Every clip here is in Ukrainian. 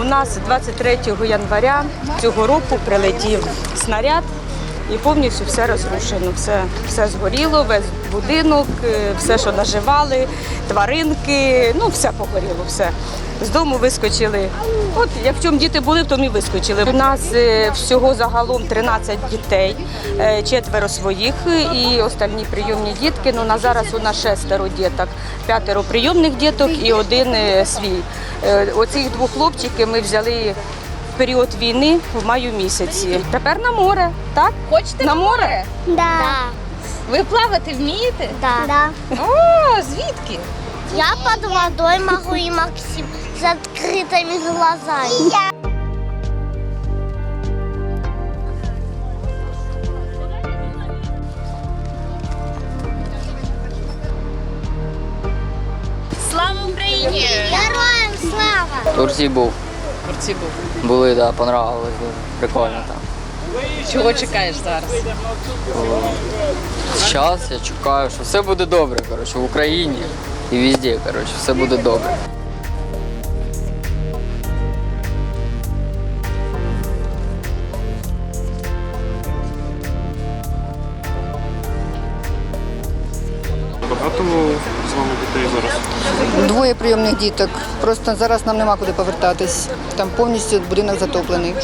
У нас 23 января цього року прилетів снаряд і повністю все розрушено. Все, все згоріло, весь будинок, е, все, що наживали, тваринки, ну все погоріло, все. З дому вискочили. От як в чому діти були, в тому і вискочили. У нас е, всього загалом 13 дітей, е, четверо своїх і остальні прийомні дітки. Ну на зараз у нас шестеро діток, п'ятеро прийомних діток і один е, свій. Е, Оцих двох хлопчиків ми взяли в період війни в маю місяці. Тепер на море, так? Хочете На море? Да. Ви плавати вмієте? Да. да. О, звідки? Я под водой могу и Максим с открытыми глазами. Слава Україні! Героям слава! В Турції був. Турці був. Були, да, понравилось дуже. Прикольно там. Чого чекаєш зараз? Зараз я чекаю, що все буде добре, коротше, в Україні і везде, коротше, все буде добре. Багато з вами дітей зараз? Двоє прийомних діток. Просто зараз нам нема куди повертатись. Там повністю будинок затоплений.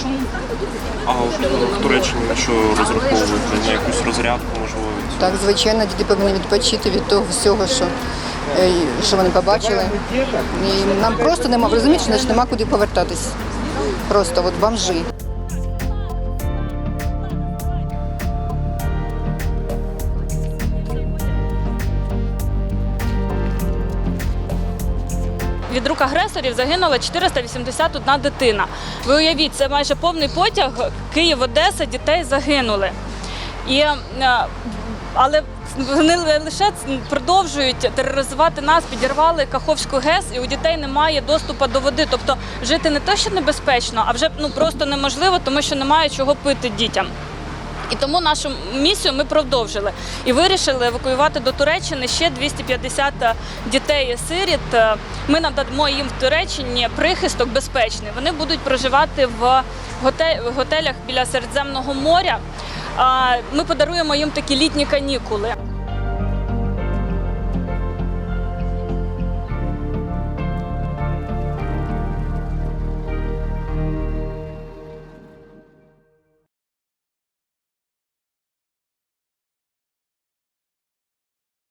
А в Туреччині що розраховуєте? На якусь розрядку, можливо? Так, звичайно, діти повинні відпочити від того всього, що, е, що вони побачили. І нам просто нема, розумієте, значить нема куди повертатись. Просто от бомжи. Від рук агресорів загинула 481 дитина. Ви уявіть, це майже повний потяг Київ-Одеса, дітей загинули. І, е, але вони лише продовжують тероризувати нас, підірвали Каховську ГЕС, і у дітей немає доступу до води. Тобто жити не то, що небезпечно, а вже ну просто неможливо, тому що немає чого пити дітям. І тому нашу місію ми продовжили і вирішили евакуювати до Туреччини ще 250 дітей-сиріт. Ми надамо їм в Туреччині прихисток безпечний. Вони будуть проживати в готелях біля Середземного моря. Ми подаруємо їм такі літні канікули.